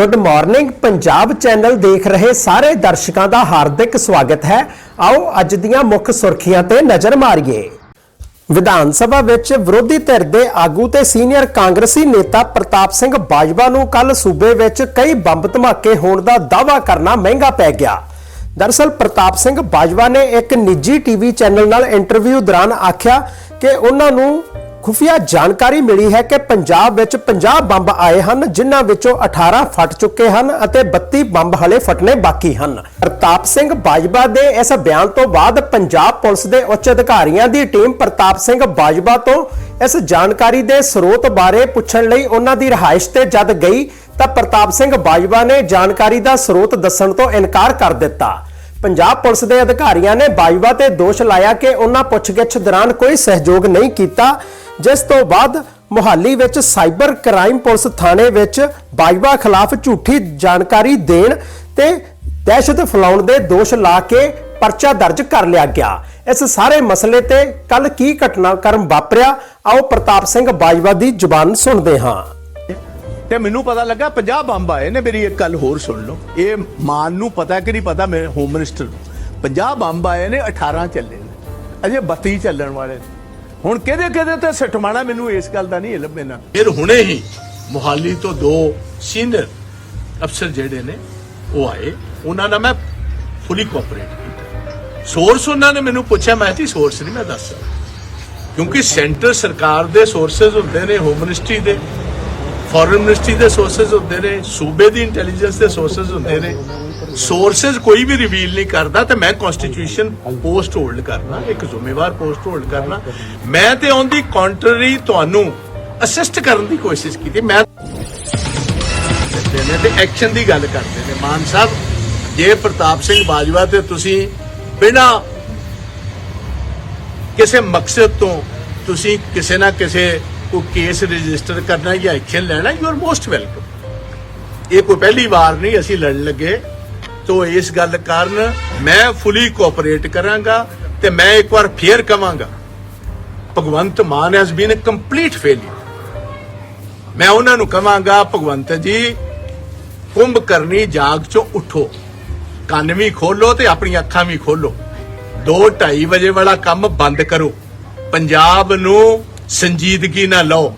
Good morning Punjab channel ਦੇਖ ਰਹੇ ਸਾਰੇ ਦਰਸ਼ਕਾਂ ਦਾ ਹਾਰਦਿਕ ਸਵਾਗਤ ਹੈ। ਆਓ ਅੱਜ ਦੀਆਂ ਮੁੱਖ ਸੁਰਖੀਆਂ ਤੇ ਨਜ਼ਰ ਮਾਰੀਏ। ਵਿਧਾਨ ਸਭਾ ਵਿੱਚ ਵਿਰੋਧੀ ਧਿਰ ਦੇ ਆਗੂ ਤੇ ਸੀਨੀਅਰ ਕਾਂਗਰਸੀ ਨੇਤਾ ਪ੍ਰਤਾਪ ਸਿੰਘ ਬਾਜਵਾ ਨੂੰ ਕੱਲ ਸੂਬੇ ਵਿੱਚ ਕਈ ਬੰਬ ਧਮਾਕੇ ਹੋਣ ਦਾ ਦਾਅਵਾ ਕਰਨਾ ਮਹਿੰਗਾ ਪੈ ਗਿਆ। ਦਰਅਸਲ ਪ੍ਰਤਾਪ ਸਿੰਘ ਬਾਜਵਾ ਨੇ ਇੱਕ ਨਿੱਜੀ ਟੀਵੀ ਚੈਨਲ ਨਾਲ ਇੰਟਰਵਿਊ ਦੌਰਾਨ ਆਖਿਆ ਕਿ ਉਹਨਾਂ ਨੂੰ ਖੁਫੀਆ ਜਾਣਕਾਰੀ ਮਿਲੀ ਹੈ ਕਿ ਪੰਜਾਬ ਵਿੱਚ 50 ਬੰਬ ਆਏ ਹਨ, ਜਿਨ੍ਹਾਂ ਵਿੱਚੋਂ 18 ਫਟ ਚੁੱਕੇ ਹਨ ਅਤੇ 32 ਬੰਬ ਹਲੇ ਫਟਣੇ ਬਾਕੀ ਹਨ। ਪ੍ਰਤਾਪ ਸਿੰਘ ਬਾਜਵਾ ਦੇ ਇਸ ਬਿਆਨ ਤੋਂ ਬਾਅਦ ਪੰਜਾਬ ਪੁਲਿਸ ਦੇ ਉੱਚ ਅਧਿਕਾਰੀਆਂ ਦੀ ਟੀਮ ਪ੍ਰਤਾਪ ਸਿੰਘ ਬਾਜਵਾ ਤੋਂ ਇਸ ਜਾਣਕਾਰੀ ਦੇ ਸਰੋਤ ਬਾਰੇ ਪੁੱਛਣ ਲਈ ਉਹਨਾਂ ਦੀ ਰਿਹਾਇਸ਼ ਤੇ ਜਦ ਗਈ ਤਾਂ ਪ੍ਰਤਾਪ ਸਿੰਘ ਬਾਜਵਾ ਨੇ ਜਾਣਕਾਰੀ ਦਾ ਸਰੋਤ ਦੱਸਣ ਤੋਂ ਇਨਕਾਰ ਕਰ ਦਿੱਤਾ। ਪੰਜਾਬ ਪੁਲਿਸ ਦੇ ਅਧਿਕਾਰੀਆਂ ਨੇ ਬਾਜਵਾ ਤੇ ਦੋਸ਼ ਲਾਇਆ ਕਿ ਉਹਨਾਂ ਪੁੱਛਗਿੱਛ ਦੌਰਾਨ ਕੋਈ ਸਹਿਯੋਗ ਨਹੀਂ ਕੀਤਾ, ਜਿਸ ਤੋਂ ਬਾਅਦ ਮੁਹਾਲੀ ਵਿੱਚ ਸਾਈਬਰ ਕ੍ਰਾਈਮ ਪੁਲਿਸ ਥਾਣੇ ਵਿੱਚ ਬਾਜਵਾ ਖਿਲਾਫ ਝੂਠੀ ਜਾਣਕਾਰੀ ਦੇਣ ਤੇ ਦਹਿਸ਼ਤ ਫੈਲਾਉਣ ਦੇ ਦੋਸ਼ ਲਾ ਕੇ ਪਰਚਾ ਦਰਜ ਕਰ ਲਿਆ ਗਿਆ। ਇਸ ਸਾਰੇ ਮਸਲੇ ਤੇ ਕੱਲ ਕੀ ਘਟਨਾਕ੍ਰਮ ਵਾਪਰਿਆ, ਆਓ ਪ੍ਰਤਾਪ ਸਿੰਘ ਬਾਜਵਾ ਦੀ ਜ਼ੁਬਾਨ ਸੁਣਦੇ ਹਾਂ। ਤੇ ਮੈਨੂੰ ਪਤਾ ਲੱਗਾ 50 ਬੰਬ ਆਏ ਨੇ, ਮੇਰੀ ਇੱਕ ਗੱਲ ਹੋਰ ਸੁਣ ਲਓ। ਇਹ ਮਾਨ ਨੂੰ ਪਤਾ ਕਿ ਨਹੀਂ ਪਤਾ ਮੇਰੇ ਹੋਮ ਮਿਨਿਸਟਰ ਨੂੰ। 50 ਬੰਬ ਆਏ ਨੇ 18 ਚੱਲੇ ਨੇ। ਅਜੇ 32 ਚੱਲਣ ਵਾਲੇ ਨੇ। ਹੁਣ ਕਿਹਦੇ ਕਿਹਦੇ ਤੇ ਸਟਮਾਣਾ ਮੈਨੂੰ ਇਸ ਗੱਲ ਦਾ ਨਹੀਂ ਇਲਮ ਇਹਨਾਂ ਫਿਰ ਹੁਣੇ ਹੀ ਮੁਹਾਲੀ ਤੋਂ ਦੋ ਸੀਨੀਅਰ ਅਫਸਰ ਜਿਹੜੇ ਨੇ, ਉਹ ਆਏ। ਉਹਨਾਂ ਨਾਲ ਮੈਂ ਫੁੱਲੀ ਕੋਆਪਰੇਟ ਕੀਤਾ। ਸੋਰਸ ਉਹਨਾਂ ਨੇ ਮੈਨੂੰ ਪੁੱਛਿਆ, ਮੈਂ ਜੀ ਸੋਰਸ ਨਹੀਂ, ਮੈਂ ਦੱਸ ਸਕਦਾ ਕਿਉਂਕਿ ਸੈਂਟਰ ਸਰਕਾਰ ਦੇ ਸੋਰਸਸ ਹੁੰਦੇ ਨੇ ਹੋਮ ਮਿਨਿਸਟਰੀ ਦੇ। ਫੋਰਨ ਮਿਨਿਸਟਰੀ ਦੇ ਸੋਰਸਸ ਹੁੰਦੇ ਨੇ, ਸੂਬੇ ਦੀ ਇੰਟੈਲੀਜੈਂਸ ਦੇ ਸੋਰਸਸ ਹੁੰਦੇ ਨੇ। ਸੋਰਸਸ ਕੋਈ ਵੀ ਰਿਵੀਲ ਨਹੀਂ ਕਰਦਾ ਤੇ ਮੈਂ ਕਨਸਟੀਟਿਊਸ਼ਨ ਪੋਸਟ ਹੋਲਡ ਕਰਨਾ, ਇੱਕ ਜ਼ਿੰਮੇਵਾਰ ਪੋਸਟ ਹੋਲਡ ਕਰਨਾ। ਮੈਂ ਤੇ ਔਨ ਦੀ ਕੰਟਰੀ ਤੁਹਾਨੂੰ ਅਸਿਸਟ ਕਰਨ ਦੀ ਕੋਸ਼ਿਸ਼ ਕੀਤੀ। ਮੈਂ ਨੇ ਤੇ ਐਕਸ਼ਨ ਦੀ ਗੱਲ ਕਰਦੇ ਨੇ। ਮਾਨ ਸਾਹਿਬ, ਜੇ ਪ੍ਰਤਾਪ ਸਿੰਘ ਬਾਜਵਾ ਤੇ ਤੁਸੀਂ ਬਿਨਾਂ ਕਿਸੇ ਮਕਸਦ ਤੋਂ ਤੁਸੀਂ ਕਿਸੇ ਨਾ ਕਿਸੇ ਕੋ ਕੇਸ ਰਜਿਸਟਰ ਕਰਨਾ ਜਾਂ ਐਕਸ਼ਨ ਲੈਣਾ ਯੂ ਆਰ ਮੋਸਟ ਵੈਲਕਮ ਇਹ ਕੋਈ ਪਹਿਲੀ ਵਾਰ ਨਹੀਂ ਅਸੀਂ ਲੜਨ ਲੱਗੇ ਤੋਂ ਇਸ ਗੱਲ ਕਾਰਨ ਮੈਂ ਫੁੱਲੀ ਕੋਆਪਰੇਟ ਕਰਾਂਗਾ ਤੇ ਮੈਂ ਇੱਕ ਵਾਰ ਫੇਰ ਕਵਾਂਗਾ Bhagwant Mann has been a complete failure ਮੈਂ ਉਹਨਾਂ ਨੂੰ ਕਵਾਂਗਾ ਭਗਵੰਤ ਜੀ ਕੁੰਭ ਕਰਨੀ ਜਾਗ ਚੋਂ ਉਠੋ ਕੰਨ ਵੀ ਖੋਲੋ ਤੇ ਆਪਣੀਆਂ ਅੱਖਾਂ ਵੀ ਖੋਲੋ 2:30 ਵਜੇ ਵਾਲਾ ਕੰਮ ਬੰਦ ਕਰੋ ਪੰਜਾਬ ਨੂੰ ਸੰਜੀਦਗੀ ਨਾਲ ਲਓ।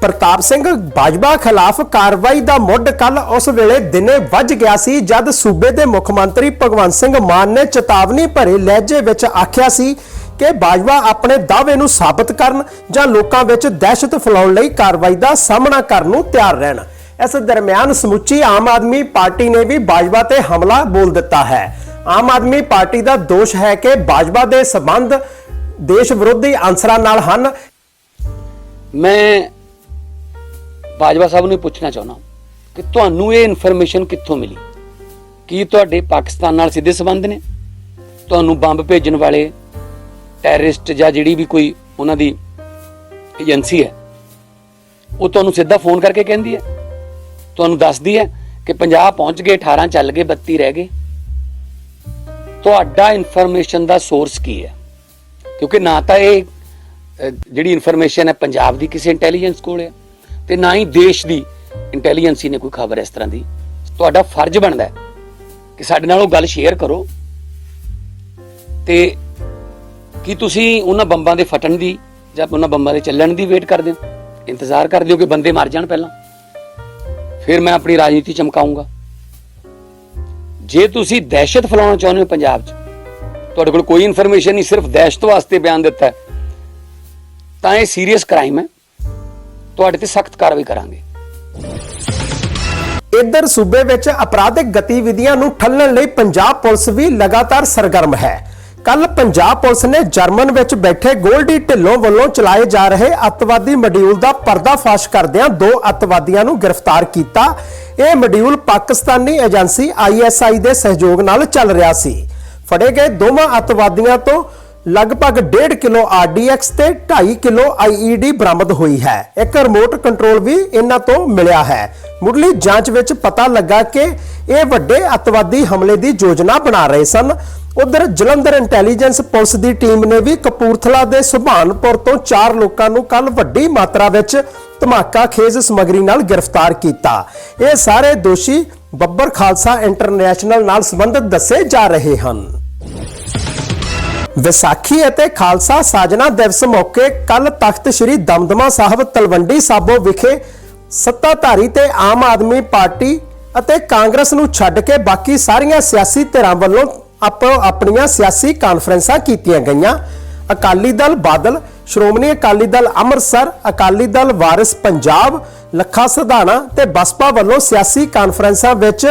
ਪ੍ਰਤਾਪ ਸਿੰਘ ਬਾਜਵਾ ਖਿਲਾਫ ਕਾਰਵਾਈ ਦਾ ਮੁੱਢ ਕੱਲ ਉਸ ਵੇਲੇ ਦਿਨੇ ਵੱਜ ਗਿਆ ਸੀ, ਜਦ ਸੂਬੇ ਦੇ ਮੁੱਖ ਮੰਤਰੀ ਭਗਵੰਤ ਸਿੰਘ ਮਾਨ ਨੇ ਚੇਤਾਵਨੀ ਭਰੇ ਲਹਿਜੇ ਵਿੱਚ ਆਖਿਆ ਸੀ ਕਿ ਬਾਜਵਾ ਆਪਣੇ ਦਾਅਵੇ ਨੂੰ ਸਾਬਤ ਕਰਨ ਜਾਂ ਲੋਕਾਂ ਵਿੱਚ ਦਹਿਸ਼ਤ ਫੈਲਾਉਣ ਲਈ ਕਾਰਵਾਈ ਦਾ ਸਾਹਮਣਾ ਕਰਨ ਨੂੰ ਤਿਆਰ ਰਹਿਣ। ਇਸ ਦਰਮਿਆਨ ਸਮੁੱਚੀ ਆਮ ਆਦਮੀ ਪਾਰਟੀ ਨੇ ਵੀ ਬਾਜਵਾ ਤੇ ਹਮਲਾ ਬੋਲ ਦਿੱਤਾ ਹੈ। ਆਮ ਆਦਮੀ ਪਾਰਟੀ ਦਾ ਦੋਸ਼ ਹੈ ਕਿ ਬਾਜਵਾ ਦੇ ਸਬੰਧ ਦੇਸ਼ ਵਿਰੋਧੀ ਅਨਸਰਾਂ ਨਾਲ ਹਨ। ਮੈਂ ਬਾਜਵਾ ਸਾਹਿਬ ਨੂੰ ਪੁੱਛਣਾ ਚਾਹੁੰਦਾ ਕਿ ਤੁਹਾਨੂੰ ਇਹ ਇਨਫੋਰਮੇਸ਼ਨ ਕਿੱਥੋਂ ਮਿਲੀ? ਕੀ ਤੁਹਾਡੇ ਪਾਕਿਸਤਾਨ ਨਾਲ ਸਿੱਧੇ ਸੰਬੰਧ ਨੇ? ਤੁਹਾਨੂੰ ਬੰਬ ਭੇਜਣ ਵਾਲੇ ਟੈਰਰਿਸਟ ਜਾਂ ਜਿਹੜੀ ਵੀ ਕੋਈ ਉਹਨਾਂ ਦੀ ਏਜੰਸੀ ਹੈ, ਉਹ ਤੁਹਾਨੂੰ ਸਿੱਧਾ ਫੋਨ ਕਰਕੇ ਕਹਿੰਦੀ ਹੈ? ਤੁਹਾਨੂੰ ਦੱਸਦੀ ਹੈ ਕਿ 50 ਪਹੁੰਚ ਗਏ 18 ਚੱਲ ਗਏ 32 ਰਹਿ ਗਏ? ਤੁਹਾਡਾ ਇਨਫੋਰਮੇਸ਼ਨ ਦਾ ਸੋਰਸ ਕੀ ਹੈ? ਕਿਉਂਕਿ ਨਾ ਤਾਂ ਇਹ ਜਿਹੜੀ ਇਨਫੋਰਮੇਸ਼ਨ ਹੈ ਪੰਜਾਬ ਦੀ ਕਿਸੇ ਇੰਟੈਲੀਜੈਂਸ ਕੋਲ ਹੈ ਤੇ ਨਾ ਹੀ ਦੇਸ਼ ਦੀ ਇੰਟੈਲੀਜੈਂਸੀ ਨੇ ਕੋਈ ਖਬਰ ਇਸ ਤਰ੍ਹਾਂ ਦੀ। ਤੁਹਾਡਾ ਫਰਜ਼ ਬਣਦਾ ਹੈ ਕਿ ਸਾਡੇ ਨਾਲ ਉਹ ਗੱਲ ਸ਼ੇਅਰ ਕਰੋ। ਤੇ ਕੀ ਤੁਸੀਂ ਉਹਨਾਂ ਬੰਬਾਂ ਦੇ ਫਟਣ ਦੀ ਜਾਂ ਉਹਨਾਂ ਬੰਬਾਂ ਦੇ ਚੱਲਣ ਦੀ ਵੇਟ ਕਰਦੇ ਹੋ? ਇੰਤਜ਼ਾਰ ਕਰਦੇ ਹੋ ਕਿ ਬੰਦੇ ਮਰ ਜਾਣ ਪਹਿਲਾਂ? ਫਿਰ ਮੈਂ ਆਪਣੀ ਰਾਜਨੀਤੀ ਚਮਕਾਉਂਗਾ। ਜੇ ਤੁਸੀਂ ਦਹਿਸ਼ਤ ਫੈਲਾਉਣਾ ਚਾਹੁੰਦੇ ਹੋ ਪੰਜਾਬ 'ਚ ਤੁਹਾਡੇ ਕੋਲ ਕੋਈ ਇਨਫੋਰਮੇਸ਼ਨ ਨਹੀਂ, ਸਿਰਫ ਦਹਿਸ਼ਤ ਵਾਸਤੇ ਬਿਆਨ ਦਿੱਤਾ ਤਾਂ ਇਹ ਸੀਰੀਅਸ ਕ੍ਰਾਈਮ ਹੈ। ਤੁਹਾਡੇ ਤੇ ਸਖਤ ਕਾਰਵਾਈ ਕਰਾਂਗੇ। ਇੱਧਰ ਸੂਬੇ ਵਿੱਚ ਅਪਰਾਧਿਕ ਗਤੀਵਿਧੀਆਂ ਨੂੰ ਠੱਲਣ ਲਈ ਪੰਜਾਬ ਪੁਲਿਸ ਵੀ ਲਗਾਤਾਰ ਸਰਗਰਮ ਹੈ। ਕੱਲ ਪੰਜਾਬ ਪੁਲਿਸ ਨੇ ਜਰਮਨ ਵਿੱਚ ਬੈਠੇ ਗੋਲਡੀ ਢਿੱਲੋਂ ਵੱਲੋਂ ਚਲਾਏ ਜਾ ਰਹੇ ਅੱਤਵਾਦੀ ਮੋਡਿਊਲ ਦਾ ਪਰਦਾਫਾਸ਼ ਕਰਦਿਆਂ ਦੋ ਅੱਤਵਾਦੀਆਂ ਨੂੰ ਗ੍ਰਿਫਤਾਰ ਕੀਤਾ। ਇਹ ਮੋਡਿਊਲ ਪਾਕਿਸਤਾਨੀ ਏਜੰਸੀ ISI ਦੇ ਸਹਿਯੋਗ ਨਾਲ ਚੱਲ ਰਿਹਾ ਸੀ। ਫੜੇ ਗਏ ਦੋਵਾਂ ਅੱਤਵਾਦੀਆਂ ਤੋਂ ਲਗਭਗ 1.5 ਕਿਲੋ RDX ਤੇ 2.5 ਕਿਲੋ IED ਬਰਾਮਦ ਹੋਈ ਹੈ। ਇੱਕ ਰਿਮੋਟ ਕੰਟਰੋਲ ਵੀ ਇਹਨਾਂ ਤੋਂ ਮਿਲਿਆ ਹੈ। ਮੁੱਢਲੀ ਜਾਂਚ ਵਿੱਚ ਪਤਾ ਲੱਗਾ ਕਿ ਇਹ ਵੱਡੇ ਅੱਤਵਾਦੀ ਹਮਲੇ ਦੀ ਯੋਜਨਾ ਬਣਾ ਰਹੇ ਸਨ। ਉਧਰ ਜਲੰਧਰ ਇੰਟੈਲੀਜੈਂਸ ਪੁਲਿਸ ਦੀ ਟੀਮ ਨੇ ਵੀ ਕਪੂਰਥਲਾ ਦੇ ਸੁਭਾਨਪੁਰ ਤੋਂ ਚਾਰ ਲੋਕਾਂ ਨੂੰ ਕੱਲ ਵੱਡੀ ਮਾਤਰਾ ਵਿੱਚ ਧਮਾਕਾ ਖੇਜ਼ ਸਮਗਰੀ ਨਾਲ ਗ੍ਰਿਫਤਾਰ ਕੀਤਾ। ਇਹ ਸਾਰੇ ਦੋਸ਼ੀ ਬੱਬਰ ਖਾਲਸਾ ਇੰਟਰਨੈਸ਼ਨਲ ਨਾਲ ਸੰਬੰਧਿਤ ਦੱਸੇ ਜਾ ਰਹੇ ਹਨ। ਵਿਸਾਖੀ ਅਤੇ ਖਾਲਸਾ ਸਾਜਨਾ ਦਿਵਸ ਮੌਕੇ ਕੱਲ ਤਖਤ ਸ੍ਰੀ ਦਮਦਮਾ ਸਾਹਿਬ ਤਲਵੰਡੀ ਸਾਬੋ ਵਿਖੇ ਸੱਤਾਧਾਰੀ ਤੇ ਆਮ ਆਦਮੀ ਪਾਰਟੀ ਅਤੇ ਕਾਂਗਰਸ ਨੂੰ ਛੱਡ ਕੇ ਬਾਕੀ ਸਾਰੀਆਂ ਸਿਆਸੀ ਧਿਰਾਂ ਵੱਲੋਂ ਆਪੋ ਆਪਣੀਆਂ ਸਿਆਸੀ ਕਾਨਫਰੰਸਾਂ ਕੀਤੀਆਂ ਗਈਆਂ। ਅਕਾਲੀ ਦਲ ਬਾਦਲ, ਸ਼੍ਰੋਮਣੀ ਅਕਾਲੀ ਦਲ ਅੰਮ੍ਰਿਤਸਰ, ਅਕਾਲੀ ਦਲ ਵਾਰਿਸ ਪੰਜਾਬ, ਲੱਖਾ ਸਿਧਾਣਾ ਤੇ ਬਸਪਾ ਵੱਲੋਂ ਸਿਆਸੀ ਕਾਨਫਰੰਸਾਂ ਵਿੱਚ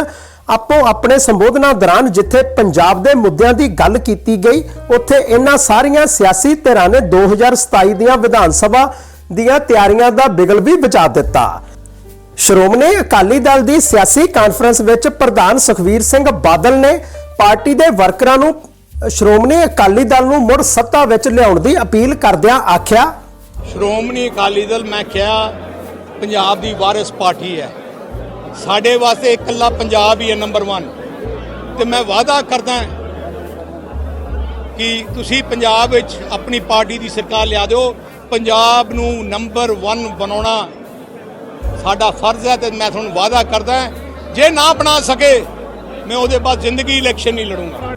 ਆਪੋ ਆਪਣੇ ਸੰਬੋਧਨਾਂ ਦੌਰਾਨ ਜਿੱਥੇ ਪੰਜਾਬ ਦੇ ਮੁੱਦਿਆਂ ਦੀ ਗੱਲ ਕੀਤੀ ਗਈ, ਉੱਥੇ ਇਹਨਾਂ ਸਾਰੀਆਂ ਸਿਆਸੀ ਧਿਰਾਂ ਨੇ 2027 ਦੀਆਂ ਵਿਧਾਨ ਸਭਾ ਦੀਆਂ ਤਿਆਰੀਆਂ ਦਾ ਬਿਗਲ ਵੀ ਵਜਾ ਦਿੱਤਾ। ਸ਼੍ਰੋਮਣੀ ਅਕਾਲੀ ਦਲ ਦੀ ਸਿਆਸੀ ਕਾਨਫਰੰਸ ਵਿੱਚ ਪ੍ਰਧਾਨ ਸੁਖਵੀਰ ਸਿੰਘ ਬਾਦਲ ਨੇ ਪਾਰਟੀ ਦੇ ਵਰਕਰਾਂ ਨੂੰ, ਸ਼੍ਰੋਮਣੀ ਅਕਾਲੀ ਦਲ ਨੂੰ ਮੁੜ ਸੱਤਾ ਵਿੱਚ ਲਿਆਉਣ ਦੀ ਅਪੀਲ ਕਰਦਿਆਂ ਆਖਿਆ, ਸ਼੍ਰੋਮਣੀ ਅਕਾਲੀ ਦਲ ਮੈਂ ਕਿਹਾ, ਪੰਜਾਬ ਦੀ ਵਾਰਿਸ ਪਾਰਟੀ ਹੈ। ਸਾਡੇ ਵਾਸਤੇ ਇਕੱਲਾ ਪੰਜਾਬ ਹੀ ਹੈ ਨੰਬਰ 1 ਤੇ ਮੈਂ ਵਾਅਦਾ ਕਰਦਾ ਕਿ ਤੁਸੀਂ ਪੰਜਾਬ ਵਿੱਚ ਆਪਣੀ ਪਾਰਟੀ ਦੀ ਸਰਕਾਰ ਲਿਆ ਦਿਓ। ਪੰਜਾਬ ਨੂੰ ਨੰਬਰ 1 ਬਣਾਉਣਾ ਸਾਡਾ ਫਰਜ਼ ਹੈ ਤੇ ਮੈਂ ਤੁਹਾਨੂੰ ਵਾਅਦਾ ਕਰਦਾ ਜੇ ਨਾ ਬਣਾ ਸਕੇ, ਮੈਂ ਉਹਦੇ ਬਾਅਦ ਜ਼ਿੰਦਗੀ ਇਲੈਕਸ਼ਨ ਨਹੀਂ ਲੜੂੰਗਾ।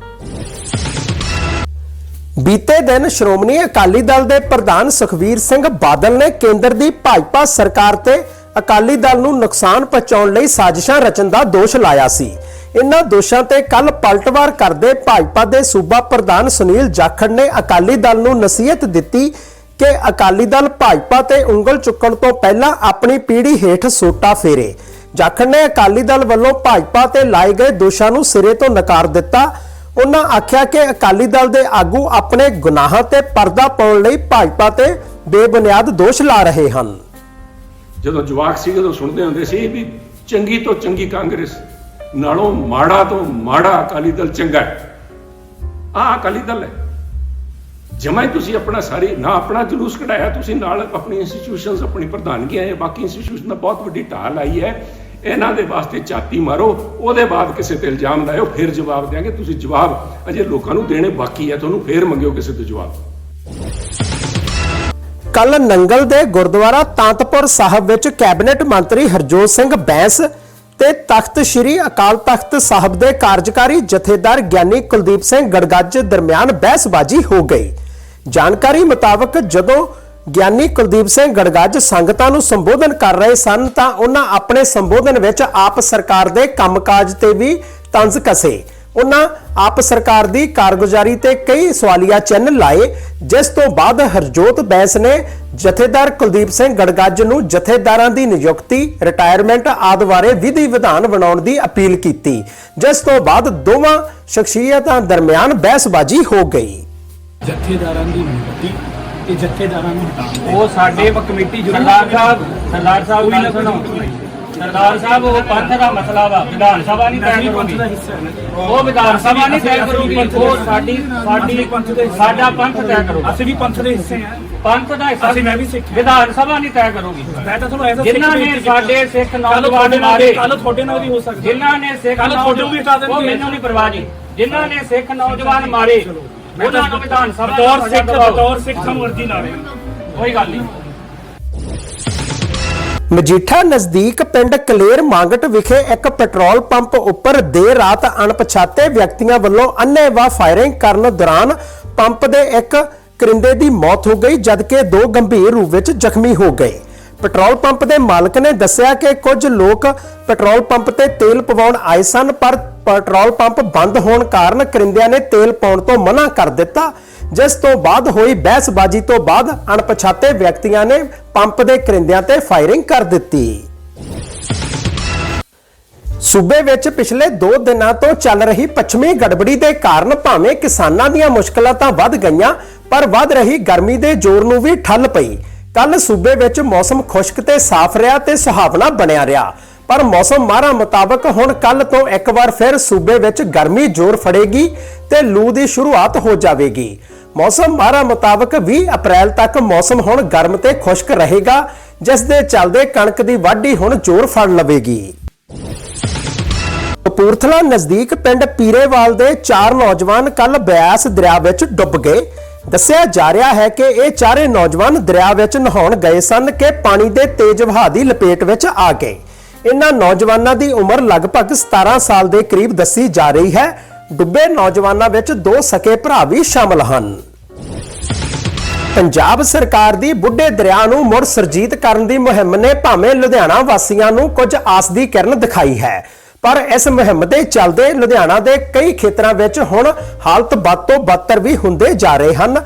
ਬੀਤੇ ਦਿਨ ਸ਼੍ਰੋਮਣੀ ਅਕਾਲੀ ਦਲ ਦੇ ਪ੍ਰਧਾਨ ਸੁਖਵੀਰ ਸਿੰਘ ਬਾਦਲ ਨੇ ਕੇਂਦਰ ਦੀ ਭਾਜਪਾ ਸਰਕਾਰ ਤੇ ਅਕਾਲੀ ਦਲ ਨੂੰ ਨੁਕਸਾਨ ਪਹੁੰਚਾਉਣ ਲਈ ਸਾਜ਼ਿਸ਼ਾਂ ਰਚਣ ਦਾ ਦੋਸ਼ ਲਾਇਆ ਸੀ। ਇਨ੍ਹਾਂ ਦੋਸ਼ਾਂ ਤੇ ਕੱਲ ਪਲਟਵਾਰ ਕਰਦੇ ਭਾਜਪਾ ਦੇ ਸੂਬਾ ਪ੍ਰਧਾਨ ਸੁਨੀਲ ਜਾਖੜ ਨੇ ਅਕਾਲੀ ਦਲ ਨੂੰ ਨਸੀਹਤ ਦਿੱਤੀ ਕਿ ਅਕਾਲੀ ਦਲ ਭਾਜਪਾ ਤੇ ਉਂਗਲ ਚੁੱਕਣ ਤੋਂ ਪਹਿਲਾਂ ਆਪਣੀ ਪੀੜ੍ਹੀ ਹੇਠ ਸੋਟਾ ਫੇਰੇ। ਜਾਖੜ ਨੇ ਅਕਾਲੀ ਦਲ ਵੱਲੋਂ ਭਾਜਪਾ ਤੇ ਲਾਏ ਗਏ ਦੋਸ਼ਾਂ ਨੂੰ ਸਿਰੇ ਤੋਂ ਨਕਾਰ ਦਿੱਤਾ। ਉਹਨਾਂ ਆਖਿਆ ਕਿ ਅਕਾਲੀ ਦਲ ਦੇ ਆਗੂ ਆਪਣੇ ਗੁਨਾਹਾਂ ਤੇ ਪਰਦਾ ਪਾਉਣ ਲਈ ਭਾਜਪਾ ਤੇ ਬੇਬੁਨਿਆਦ ਦੋਸ਼ ਲਾ ਰਹੇ ਹਨ। ਜਦੋਂ ਜਵਾਕ ਸੀ ਉਦੋਂ ਸੁਣਦੇ ਹੁੰਦੇ ਸੀ ਵੀ ਚੰਗੀ ਤੋਂ ਚੰਗੀ ਕਾਂਗਰਸ, ਨਾਲੋਂ ਮਾੜਾ ਤੋਂ ਮਾੜਾ ਅਕਾਲੀ ਦਲ ਚੰਗਾ ਹੈ। ਆਹ ਅਕਾਲੀ ਦਲ ਹੈ। ਜਮਾਈ ਤੁਸੀਂ ਆਪਣਾ ਸਾਰੀ, ਨਾ ਆਪਣਾ ਜਲੂਸ ਕਢਾਇਆ, ਤੁਸੀਂ ਨਾਲ ਆਪਣੀ ਇੰਸਟੀਟਿਊਸ਼ਨਸ ਆਪਣੀ ਪ੍ਰਧਾਨਗੀਆਂ ਹੈ ਬਾਕੀ ਇੰਸਟੀਟਿਊਸ਼ਨ ਦਾ ਬਹੁਤ ਵੱਡੀ ਢਾਲ ਆਈ ਹੈ। ਇਹਨਾਂ ਦੇ ਵਾਸਤੇ ਚਾਤੀ ਮਾਰੋ, ਉਹਦੇ ਬਾਅਦ ਕਿਸੇ ਤੇ ਇਲਜ਼ਾਮ ਲਾਇਓ, ਫਿਰ ਜਵਾਬ ਦੇਾਂਗੇ ਤੁਸੀਂ ਜਵਾਬ ਅਜੇ ਲੋਕਾਂ ਨੂੰ ਦੇਣੇ ਬਾਕੀ ਹੈ, ਤੁਹਾਨੂੰ ਫਿਰ ਮੰਗਿਓ ਕਿਸੇ ਤੋਂ ਜਵਾਬ। ਕੱਲ ਨੰਗਲ ਦੇ ਗੁਰਦੁਆਰਾ ਤਾਂਤਪੁਰ ਸਾਹਿਬ ਵਿੱਚ ਕੈਬਨਿਟ ਮੰਤਰੀ ਹਰਜੋਤ ਸਿੰਘ ਬੈਂਸ ਤੇ ਤਖਤ ਸ੍ਰੀ ਅਕਾਲ ਤਖਤ ਸਾਹਿਬ ਦੇ ਕਾਰਜਕਾਰੀ ਜਥੇਦਾਰ ਗਿਆਨੀ ਕੁਲਦੀਪ ਸਿੰਘ ਗੜਗੱਜ ਦਰਮਿਆਨ ਬਹਿਸਬਾਜ਼ੀ ਹੋ ਗਈ। ਜਾਣਕਾਰੀ ਮੁਤਾਬਕ ਜਦੋਂ ਗਿਆਨੀ ਕੁਲਦੀਪ ਸਿੰਘ ਗੜਗੱਜ ਸੰਗਤਾਂ ਨੂੰ ਸੰਬੋਧਨ ਕਰ ਰਹੇ ਸਨ ਤਾਂ ਉਹਨਾਂ ਆਪਣੇ ਸੰਬੋਧਨ ਵਿੱਚ ਆਪ ਸਰਕਾਰ ਦੇ ਕੰਮਕਾਜ ਤੇ ਵੀ ਤੰਜ਼ ਕਸੇ। ਉਹਨਾਂ ਆਪ ਸਰਕਾਰ ਦੀ ਕਾਰਗੁਜ਼ਾਰੀ ਤੇ ਕਈ ਸਵਾਲੀਆ ਚਿੰਨ੍ਹ ਲਾਏ ਜਿਸ ਤੋਂ ਬਾਅਦ ਹਰਜੋਤ ਬੈਂਸ ਨੇ ਜਥੇਦਾਰ ਕੁਲਦੀਪ ਸਿੰਘ ਗੜਗੱਜ ਨੂੰ ਜਥੇਦਾਰਾਂ ਦੀ ਨਿਯੁਕਤੀ ਰਿਟਾਇਰਮੈਂਟ ਆਦਿ ਬਾਰੇ ਵਿਧੀ ਵਿਧਾਨ ਬਣਾਉਣ ਦੀ ਅਪੀਲ ਕੀਤੀ ਜਿਸ ਤੋਂ ਬਾਅਦ ਦੋਵਾਂ ਸ਼ਖਸੀਅਤਾਂ ਦਰਮਿਆਨ ਬਹਿਸਬਾਜ਼ੀ ਹੋ ਗਈ। ਜਥੇਦਾਰਾਂ ਦੀ ਨਿਯੁਕਤੀ ਤੇ ਜਥੇਦਾਰਾਂ ਨੂੰ ਉਹ ਸਾਡੇ ਕਮੇਟੀ ਸਰਦਾਰ ਸਾਹਿਬ ਸਰਦਾਰ ਸਾਹਿਬ ਗੱਲ ਸੁਣੋ। ਸਰਦਾਰ ਸਾਹਿਬ ਉਹ ਪੰਥ ਦਾ ਮਸਲਾ ਵਾ ਵਿਧਾਨ ਸਭਾ ਨਹੀਂ ਤੈਅ ਕਰੂਗੀ। ਉਹ ਵਿਧਾਨ ਸਭਾ ਨਹੀਂ ਤੈਅ ਕਰੂਗੀ ਉਹ ਸਾਡੀ। ਸਾਡੀ ਸਾਡਾ ਪੰਥ ਤੈਅ ਕਰੂਗਾ। ਅਸੀਂ ਵੀ ਪੰਥ ਦੇ ਹਿੱਸੇ ਹਾਂ। ਪੰਥ ਦਾ ਹਿੱਸਾ ਅਸੀਂ ਮੈਂ ਵੀ ਸਿੱਖ। ਵਿਧਾਨ ਸਭਾ ਨਹੀਂ ਤੈਅ ਕਰੂਗੀ। ਮੈਂ ਤਾਂ ਤੁਹਾਨੂੰ ਐਸਾ ਜਿਨ੍ਹਾਂ ਨੇ ਸਾਡੇ ਸਿੱਖ ਨੌਜਵਾਨ ਮਾਰੇ ਕੱਲ ਤੁਹਾਡੇ ਨਾਲ ਵੀ ਹੋ ਸਕਦਾ। ਜਿਨ੍ਹਾਂ ਨੇ ਸਿੱਖ ਕੱਲ੍ਹ ਤੁਹਾਡੇ ਨੂੰ ਵੀ ਹਟਾ ਦੇਣਗੇ। ਉਹ ਮੈਨੂੰ ਨਹੀਂ ਪਰਵਾਹ ਜੀ। ਜਿਨ੍ਹਾਂ ਨੇ ਸਿੱਖ ਨੌਜਵਾਨ ਮਾਰੇ ਉਹਨਾਂ ਨੂੰ ਵਿਧਾਨ ਸਭਾ ਬਤੌਰ ਸਿੱਖ। ਬਤੌਰ ਸਿੱਖ ਲਾ ਰਹੇ ਕੋਈ ਗੱਲ ਨਹੀਂ। ਮਜੀਠਾ ਨਜ਼ਦੀਕ ਪਿੰਡ ਕਲੇਰ ਮੰਗਟ ਵਿਖੇ ਇੱਕ ਪੈਟਰੋਲ ਪੰਪ ਉੱਪਰ ਦੇਰ ਰਾਤ ਅਣਪਛਾਤੇ ਵਿਅਕਤੀਆਂ ਵੱਲੋਂ ਅੰਨ੍ਹੇਵਾਹ ਫਾਇਰਿੰਗ ਕਰਨ ਦੌਰਾਨ ਪੰਪ ਦੇ ਇੱਕ ਕਰਿੰਦੇ ਦੀ ਮੌਤ ਹੋ ਗਈ, ਜਦਕਿ ਦੋ ਗੰਭੀਰ ਰੂਪ ਵਿੱਚ ਜ਼ਖਮੀ ਹੋ ਗਏ। ਪੈਟਰੋਲ ਪੰਪ ਦੇ ਮਾਲਕ ਨੇ ਦੱਸਿਆ ਕਿ ਕੁਝ ਲੋਕ ਪੈਟਰੋਲ ਪੰਪ ਤੇ ਤੇਲ ਪਵਾਉਣ ਆਏ ਸਨ, ਪਰ ਪੈਟਰੋਲ ਪੰਪ ਬੰਦ ਹੋਣ ਕਾਰਨ ਕਰਿੰਦਿਆਂ ਨੇ ਤੇਲ ਪਾਉਣ ਤੋਂ ਮਨਾ ਕਰ ਦਿੱਤਾ। ਜਿਸ ਤੋਂ ਬਾਅਦ ਹੋਈ ਬਹਿਸਬਾਜ਼ੀ ਤੋਂ ਬਾਅਦ ਅਣਪਛਾਤੇ ਵਿਅਕਤੀਆਂ ਨੇ ਪੰਪ ਦੇ ਕਰਿੰਦਿਆਂ ਤੇ ਫਾਇਰਿੰਗ ਕਰ ਦਿੱਤੀ। ਸੂਬੇ ਵਿੱਚ ਪਿਛਲੇ 2 ਦਿਨਾਂ ਤੋਂ ਚੱਲ ਰਹੀ ਪੱਛਮੀ ਗੜਬੜੀ ਦੇ ਕਾਰਨ ਭਾਵੇਂ ਕਿਸਾਨਾਂ ਦੀਆਂ ਮੁਸ਼ਕਲਾਂ ਤਾਂ ਵੱਧ ਗਈਆਂ, ਪਰ ਵੱਧ ਰਹੀ ਗਰਮੀ ਦੇ ਜ਼ੋਰ ਨੂੰ ਵੀ ਠੱਲ ਪਈ। ਕੱਲ ਸੂਬੇ ਵਿੱਚ ਮੌਸਮ ਖੁਸ਼ਕ ਤੇ ਸਾਫ਼ ਰਿਹਾ ਤੇ ਸੁਹਾਵਣਾ ਬਣਿਆ ਰਿਹਾ। ਪਰ ਮੌਸਮ ਮਾਹਰਾਂ ਮੁਤਾਬਕ ਹੁਣ ਕੱਲ ਤੋਂ ਇੱਕ ਵਾਰ ਫਿਰ ਸੂਬੇ ਵਿੱਚ ਗਰਮੀ ਜ਼ੋਰ ਫੜੇਗੀ ਤੇ ਲੂ ਦੀ ਸ਼ੁਰੂਆਤ ਹੋ ਜਾਵੇਗੀ। ਮੌਸਮ ਮਾਹਰਾਂ ਮੁਤਾਬਕ 20 ਅਪ੍ਰੈਲ ਤੱਕ ਮੌਸਮ ਹੁਣ ਗਰਮ ਤੇ ਖੁਸ਼ਕ ਰਹੇਗਾ, ਜਿਸ ਦੇ ਚੱਲਦੇ ਕਣਕ ਦੀ ਵਾਢੀ ਹੁਣ ਜ਼ੋਰ ਫੜ ਲਵੇਗੀ। ਕਪੂਰਥਲਾ ਨਜ਼ਦੀਕ ਪਿੰਡ ਪੀਰੇਵਾਲ ਦੇ ਚਾਰ ਨੌਜਵਾਨ ਕੱਲ ਬਿਆਸ ਦਰਿਆ ਵਿੱਚ ਡੁੱਬ ਗਏ। ਦੱਸਿਆ ਜਾ ਰਿਹਾ ਹੈ ਕਿ ਇਹ ਚਾਰੇ ਨੌਜਵਾਨ ਦਰਿਆ ਵਿੱਚ ਨਹਾਉਣ ਗਏ ਸਨ ਕਿ ਪਾਣੀ ਦੇ ਤੇਜ਼ ਵਹਾਅ ਦੀ ਲਪੇਟ ਵਿੱਚ ਆ ਗਏ। ਇਹਨਾਂ ਨੌਜਵਾਨਾਂ ਦੀ ਉਮਰ ਲਗਭਗ 17 ਸਾਲ ਦੇ ਕਰੀਬ ਦੱਸੀ ਜਾ ਰਹੀ ਹੈ। ਡੁੱਬੇ ਨੌਜਵਾਨਾਂ ਵਿੱਚ ਦੋ ਸਕੇ ਭਰਾ ਵੀ ਸ਼ਾਮਲ ਹਨ। ਪੰਜਾਬ ਸਰਕਾਰ ਦੀ ਬੁੱਢੇ ਦਰਿਆ ਨੂੰ ਮੁੜ ਸਰਜੀਤ ਕਰਨ ਦੀ ਮੁਹਿੰਮ ਨੇ ਭਾਵੇਂ ਲੁਧਿਆਣਾ ਵਾਸੀਆਂ ਨੂੰ ਕੁਝ ਆਸ ਦੀ ਕਿਰਨ ਦਿਖਾਈ ਹੈ। ਪਰ ਇਸ ਮੁਹਿੰਮ ਦੇ ਚੱਲਦੇ ਲੁਧਿਆਣਾ ਦੇ ਕਈ ਖੇਤਰਾਂ ਵਿੱਚ ਹੁਣ ਹਾਲਤ ਬਦ ਤੋਂ ਬਦਤਰ ਵੀ ਹੁੰਦੇ ਜਾ ਰਹੇ ਹਨ।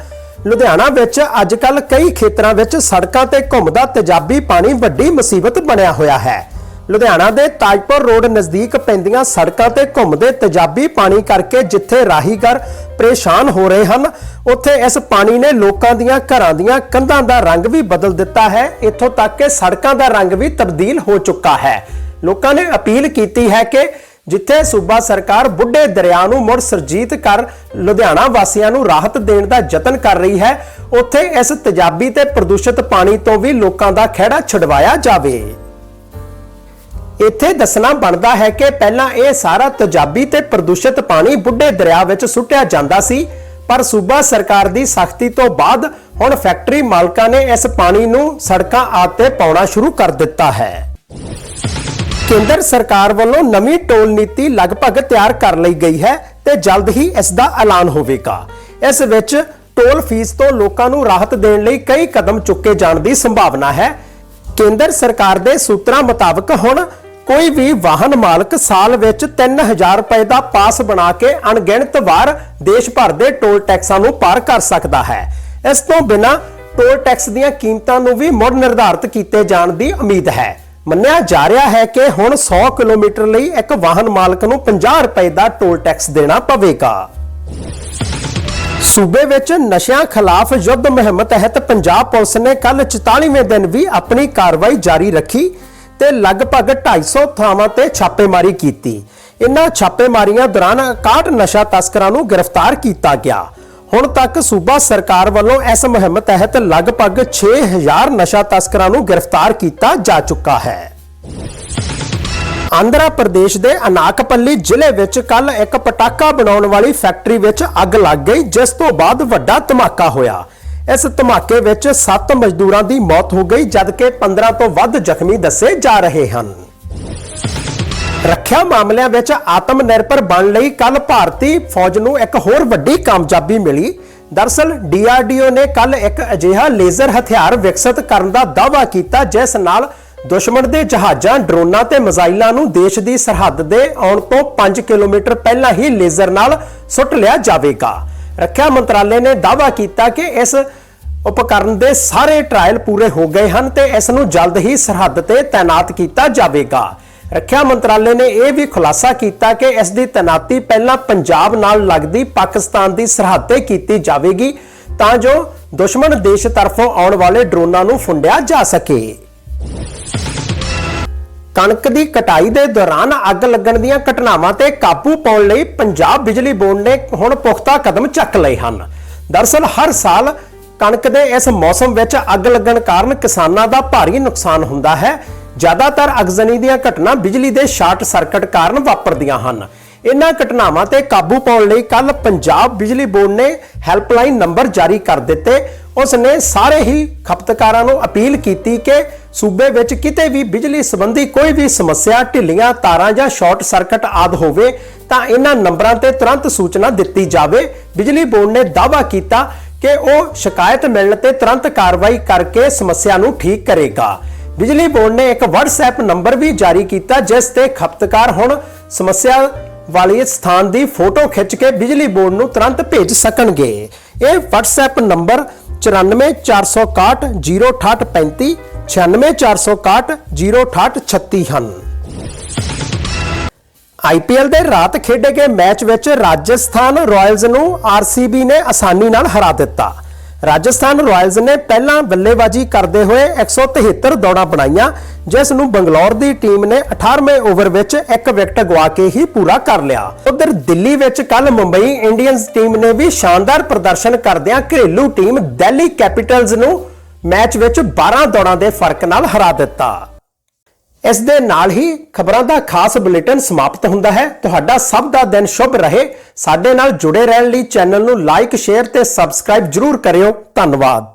ਲੁਧਿਆਣਾ ਵਿੱਚ ਅੱਜ ਕੱਲ ਕਈ ਖੇਤਰਾਂ ਵਿੱਚ ਸੜਕਾਂ ਤੇ ਘੁੰਮਦਾ ਤੇਜ਼ਾਬੀ ਪਾਣੀ ਵੱਡੀ ਮੁਸੀਬਤ ਬਣਿਆ ਹੋਇਆ ਹੈ। ਲੁਧਿਆਣਾ ਦੇ ਤਾਜਪੁਰ ਰੋਡ ਨਜ਼ਦੀਕ ਪੈਂਦੀਆਂ ਸੜਕਾਂ ਤੇ ਘੁੰਮਦੇ ਤੇਜ਼ਾਬੀ ਪਾਣੀ ਕਰਕੇ ਜਿੱਥੇ ਰਾਹੀਗਰ ਪਰੇਸ਼ਾਨ ਹੋ ਰਹੇ ਹਨ, ਉੱਥੇ ਇਸ ਪਾਣੀ ਨੇ ਲੋਕਾਂ ਦੀਆਂ ਘਰਾਂ ਦੀਆਂ ਕੰਧਾਂ ਦਾ ਰੰਗ ਵੀ ਬਦਲ ਦਿੱਤਾ ਹੈ। ਇੱਥੋਂ ਤੱਕ ਕਿ ਸੜਕਾਂ ਦਾ ਰੰਗ ਵੀ ਤਬਦੀਲ ਹੋ ਚੁੱਕਾ ਹੈ। ਲੋਕਾਂ ਨੇ ਅਪੀਲ ਕੀਤੀ ਹੈ ਕਿ ਜਿੱਥੇ ਸੂਬਾ ਸਰਕਾਰ ਬੁੱਢੇ ਦਰਿਆ ਨੂੰ ਮੁੜ ਸਰਜੀਤ ਕਰ ਲੁਧਿਆਣਾ ਵਾਸੀਆਂ ਨੂੰ ਰਾਹਤ ਦੇਣ ਦਾ ਯਤਨ ਕਰ ਰਹੀ ਹੈ, ਉੱਥੇ ਇਸ ਤੇਜ਼ਾਬੀ ਤੇ ਪ੍ਰਦੂਸ਼ਿਤ ਪਾਣੀ ਤੋਂ ਵੀ ਲੋਕਾਂ ਦਾ ਖਹਿੜਾ ਛੁਡਵਾਇਆ ਜਾਵੇ। ਇੱਥੇ ਦੱਸਣਾ ਬਣਦਾ ਹੈ ਕਿ ਪਹਿਲਾਂ ਇਹ ਸਾਰਾ ਤੇਜ਼ਾਬੀ ਤੇ ਪ੍ਰਦੂਸ਼ਿਤ ਪਾਣੀ ਬੁੱਢੇ ਦਰਿਆ ਵਿੱਚ ਸੁੱਟਿਆ ਜਾਂਦਾ ਸੀ, ਪਰ ਸੂਬਾ ਸਰਕਾਰ ਦੀ ਸਖਤੀ ਤੋਂ ਬਾਅਦ ਹੁਣ ਫੈਕਟਰੀ ਮਾਲਕਾਂ ਨੇ ਇਸ ਪਾਣੀ ਨੂੰ ਸੜਕਾਂ ਆਤੇ ਪਾਉਣਾ ਸ਼ੁਰੂ ਕਰ ਦਿੱਤਾ ਹੈ। ਕੇਂਦਰ ਸਰਕਾਰ ਵੱਲੋਂ ਨਵੀਂ ਟੋਲ ਨੀਤੀ ਲਗਭਗ ਤਿਆਰ ਕਰ ਲਈ ਗਈ ਹੈ ਤੇ ਜਲਦ ਹੀ ਇਸ ਦਾ ਐਲਾਨ ਹੋਵੇਗਾ। ਇਸ ਵਿੱਚ ਟੋਲ ਫੀਸ ਤੋਂ ਲੋਕਾਂ ਨੂੰ ਰਾਹਤ ਦੇਣ ਲਈ ਕਈ ਕਦਮ ਚੁੱਕੇ ਜਾਣ ਦੀ ਸੰਭਾਵਨਾ ਹੈ। ਕੇਂਦਰ ਸਰਕਾਰ ਦੇ ਸੂਤਰਾਂ ਮੁਤਾਬਕ ਹੁਣ ਕੋਈ ਵੀ ਵਾਹਨ ਮਾਲਕ ਸਾਲ ਵਿੱਚ 3000 ਰੁਪਏ ਦਾ ਪਾਸ ਬਣਾ ਕੇ ਅਣਗਿਣਤ ਵਾਰ ਦੇਸ਼ ਭਰ ਦੇ ਟੋਲ ਟੈਕਸਾਂ ਨੂੰ ਪਾਰ ਕਰ ਸਕਦਾ ਹੈ। ਇਸ ਤੋਂ ਬਿਨਾਂ ਟੋਲ ਟੈਕਸ ਦੀਆਂ ਕੀਮਤਾਂ ਨੂੰ ਵੀ ਮੁੜ ਨਿਰਧਾਰਤ ਕੀਤੇ ਜਾਣ ਦੀ ਉਮੀਦ ਹੈ। ਮੰਨਿਆ ਜਾ ਰਿਹਾ ਹੈ ਕਿ ਹੁਣ 100 ਕਿਲੋਮੀਟਰ ਲਈ ਇੱਕ ਵਾਹਨ ਮਾਲਕ ਨੂੰ 50 ਰੁਪਏ ਦਾ ਟੋਲ ਟੈਕਸ ਦੇਣਾ ਪਵੇਗਾ। ਸੂਬੇ ਵਿੱਚ ਨਸ਼ਿਆਂ ਖਿਲਾਫ ਯੁੱਧ ਮੁਹਿੰਮ ਤਹਿਤ ਪੰਜਾਬ ਪੁਲਿਸ ਨੇ ਕੱਲ 44ਵੇਂ ਦਿਨ ਵੀ ਆਪਣੀ ਕਾਰਵਾਈ ਜਾਰੀ ਰੱਖੀ ਤੇ ਲਗਭਗ 250 ਥਾਵਾਂ ਤੇ ਛਾਪੇਮਾਰੀ ਕੀਤੀ। ਇਨ੍ਹਾਂ ਛਾਪੇਮਾਰੀਆਂ ਦੌਰਾਨ 61 ਨਸ਼ਾ ਤਸਕਰਾਂ ਨੂੰ ਗ੍ਰਿਫਤਾਰ ਕੀਤਾ ਗਿਆ। ਹੁਣ ਤੱਕ ਸੂਬਾ ਸਰਕਾਰ ਵੱਲੋਂ ਇਸ ਮੁਹਿੰਮ ਤਹਿਤ ਲਗਭਗ 6000 ਨਸ਼ਾ ਤਸਕਰਾਂ ਨੂੰ ਗ੍ਰਿਫਤਾਰ ਕੀਤਾ ਜਾ ਚੁੱਕਾ ਹੈ। ਆਂਧਰਾ ਪ੍ਰਦੇਸ਼ ਦੇ ਅਨਾਕਪੱਲੀ ਜ਼ਿਲ੍ਹੇ ਵਿੱਚ ਕੱਲ ਇੱਕ ਪਟਾਕਾ ਬਣਾਉਣ ਵਾਲੀ ਫੈਕਟਰੀ ਵਿੱਚ ਅੱਗ ਲੱਗ ਗਈ, ਜਿਸ ਤੋਂ ਬਾਅਦ ਵੱਡਾ ਧਮਾਕਾ ਹੋਇਆ। ਇਸ ਧਮਾਕੇ ਵਿੱਚ 7 ਮਜ਼ਦੂਰਾਂ ਦੀ ਮੌਤ ਹੋ ਗਈ, ਜਦਕਿ 15 ਤੋਂ ਵੱਧ ਜ਼ਖਮੀ ਦੱਸੇ ਜਾ ਰਹੇ ਹਨ। ਰੱਖਿਆ ਮਾਮਲਿਆਂ ਵਿੱਚ ਆਤਮ ਨਿਰਭਰ ਬਣ ਲਈ ਕੱਲ ਭਾਰਤੀ ਫੌਜ ਨੂੰ ਇੱਕ ਹੋਰ ਵੱਡੀ ਕਾਮਯਾਬੀ ਮਿਲੀ। ਦਰਸਲ ਡੀਆਰਡੀਓ ਨੇ ਕੱਲ ਇੱਕ ਅਜਿਹਾ ਲੇਜ਼ਰ ਹਥਿਆਰ ਵਿਕਸਿਤ ਕਰਨ ਦਾ ਦਾਅਵਾ ਕੀਤਾ, ਜਿਸ ਨਾਲ ਦੁਸ਼ਮਣ ਦੇ ਜਹਾਜ਼ਾਂ, ਡਰੋਨਾਂ ਤੇ ਮਿਜ਼ਾਈਲਾਂ ਨੂੰ ਦੇਸ਼ ਦੀ ਸਰਹੱਦ ਦੇ ਆਉਣ ਤੋਂ 5 ਕਿਲੋਮੀਟਰ ਪਹਿਲਾਂ ਹੀ ਲੇਜ਼ਰ ਨਾਲ ਸੁੱਟ ਲਿਆ ਜਾਵੇਗਾ। ਰੱਖਿਆ ਮੰਤਰਾਲੇ ਨੇ ਦਾਅਵਾ ਕੀਤਾ ਕਿ ਇਸ ਉਪਕਰਨ ਦੇ ਸਾਰੇ ਟ੍ਰਾਇਲ ਪੂਰੇ ਹੋ ਗਏ ਹਨ ਤੇ ਇਸ ਨੂੰ ਜਲਦ ਹੀ ਸਰਹੱਦ ਤੇ ਤਾਇਨਾਤ ਕੀਤਾ ਜਾਵੇਗਾ। ਰੱਖਿਆ ਮੰਤਰਾਲੇ ਨੇ ਇਹ ਵੀ ਖੁਲਾਸਾ ਕੀਤਾ ਕਿ ਇਸ ਦੀ ਤੈਨਾਤੀ ਪਹਿਲਾਂ ਪੰਜਾਬ ਨਾਲ ਲੱਗਦੀ ਪਾਕਿਸਤਾਨ ਦੀ ਸਰਹੱਦ ਤੇ ਕੀਤੀ ਜਾਵੇਗੀ ਤਾਂ ਜੋ ਦੁਸ਼ਮਣ ਦੇਸ਼ ਤਰਫੋਂ ਆਉਣ ਵਾਲੇ ਡਰੋਨਾਂ ਨੂੰ ਫੁੰਡਿਆ ਜਾ ਸਕੇ। ਕਣਕ ਦੀ ਕਟਾਈ ਦੇ ਦੌਰਾਨ ਅੱਗ ਲੱਗਣ ਦੀਆਂ ਘਟਨਾਵਾਂ ਤੇ ਕਾਬੂ ਪਾਉਣ ਲਈ ਪੰਜਾਬ ਬਿਜਲੀ ਬੋਰਡ ਨੇ ਹੁਣ ਪੁਖਤਾ ਕਦਮ ਚੱਕ ਲਏ ਹਨ। ਦਰਸਲ ਹਰ ਸਾਲ ਕਣਕ ਦੇ ਇਸ ਮੌਸਮ ਵਿੱਚ ਅੱਗ ਲੱਗਣ ਕਾਰਨ ਕਿਸਾਨਾਂ ਦਾ ਭਾਰੀ ਨੁਕਸਾਨ ਹੁੰਦਾ ਹੈ। ਜ਼ਿਆਦਾਤਰ ਅਗਜ਼ਨੀ ਦੀਆਂ ਘਟਨਾ ਬਿਜਲੀ ਦੇ ਸ਼ਾਰਟ ਸਰਕਟ ਕਾਰਨ ਵਾਪਰਦੀਆਂ ਹਨ। ਇਨ੍ਹਾਂ ਘਟਨਾਵਾਂ ਤੇ ਕਾਬੂ ਪਾਉਣ ਲਈ ਕੱਲ ਪੰਜਾਬ ਬਿਜਲੀ ਬੋਰਡ ਨੇ ਹੈਲਪਲਾਈਨ ਨੰਬਰ ਜਾਰੀ ਕਰ ਦਿੱਤੇ। ਉਸ ਨੇ ਸਾਰੇ ਹੀ ਖਪਤਕਾਰਾਂ ਨੂੰ ਅਪੀਲ ਕੀਤੀ ਕਿ ਸੂਬੇ ਵਿੱਚ ਕਿਤੇ ਵੀ ਬਿਜਲੀ ਸੰਬੰਧੀ ਕੋਈ ਵੀ ਸਮੱਸਿਆ, ਢਿੱਲੀਆਂ, ਤਾਰਾਂ ਜਾਂ ਸ਼ਾਰਟ ਸਰਕਟ ਆਦ ਹੋਵੇ ਤਾਂ ਇਹਨਾਂ ਨੰਬਰਾਂ ਤੇ ਤੁਰੰਤ ਸੂਚਨਾ ਦਿੱਤੀ ਜਾਵੇ। ਬਿਜਲੀ ਬੋਰਡ ਨੇ ਦਾਅਵਾ ਕੀਤਾ ਕਿ ਉਹ ਸ਼ਿਕਾਇਤ ਮਿਲਣ ਤੇ ਤੁਰੰਤ ਕਾਰਵਾਈ ਕਰਕੇ ਸਮੱਸਿਆ ਨੂੰ ਠੀਕ ਕਰੇਗਾ। ਬਿਜਲੀ ਬੋਰਡ ਨੇ ਇੱਕ WhatsApp ਨੰਬਰ ਵੀ ਜਾਰੀ ਕੀਤਾ, ਜਿਸ ਤੇ ਖਪਤਕਾਰ ਹੁਣ ਸਮੱਸਿਆ ਵਾਲੀ ਸਥਾਨ ਦੀ ਫੋਟੋ ਖਿੱਚ ਕੇ ਬਿਜਲੀ ਬੋਰਡ ਨੂੰ ਤੁਰੰਤ ਭੇਜ ਸਕਣਗੇ। ਇਹ WhatsApp ਨੰਬਰ 9446606835 9646606836 ਹਨ। ਆਈਪੀਐਲ ਦੇ ਰਾਤ ਖੇਡੇ ਗਏ ਮੈਚ ਵਿੱਚ ਰਾਜਸਥਾਨ ਰਾਇਲਸ ਨੂੰ ਆਰਸੀਬੀ ਨੇ ਆਸਾਨੀ ਨਾਲ ਹਰਾ ਦਿੱਤਾ। ਰਾਜਸਥਾਨ ਰਾਇਲਸ ਨੇ ਪਹਿਲਾਂ ਬੱਲੇਬਾਜ਼ੀ ਕਰਦੇ ਹੋਏ 173 ਦੌੜਾਂ ਬਣਾਈਆਂ, ਜਿਸ ਨੂੰ ਬੰਗਲੌਰ ਦੀ ਟੀਮ ਨੇ 18ਵੇਂ ਓਵਰ ਵਿੱਚ ਇੱਕ ਵਿਕਟ ਗਵਾ ਕੇ ਹੀ ਪੂਰਾ ਕਰ ਲਿਆ। ਉਧਰ ਦਿੱਲੀ ਵਿੱਚ ਕੱਲ ਮੁੰਬਈ ਇੰਡੀਅਨਸ ਟੀਮ ਨੇ ਵੀ ਸ਼ਾਨਦਾਰ ਪ੍ਰਦਰਸ਼ਨ ਕਰਦਿਆਂ ਘਰੇਲੂ ਟੀਮ ਦਿੱਲੀ ਕੈਪੀਟਲਸ ਨੂੰ ਮੈਚ ਵਿੱਚ 12 ਦੌੜਾਂ ਦੇ ਫ਼ਰਕ ਨਾਲ ਹਰਾ ਦਿੱਤਾ। ਇਸ ਦੇ ਨਾਲ ਹੀ ਖਬਰਾਂ ਦਾ ਖਾਸ ਬੁਲੇਟਿਨ ਸਮਾਪਤ ਹੁੰਦਾ ਹੈ। ਤੁਹਾਡਾ ਸਭ ਦਾ ਦਿਨ ਸ਼ੁਭ ਰਹੇ। ਸਾਡੇ ਨਾਲ ਜੁੜੇ ਰਹਿਣ ਲਈ ਚੈਨਲ ਨੂੰ ਲਾਈਕ ਸ਼ੇਅਰ ਤੇ ਸਬਸਕ੍ਰਾਈਬ ਜਰੂਰ ਕਰਿਓ। ਧੰਨਵਾਦ।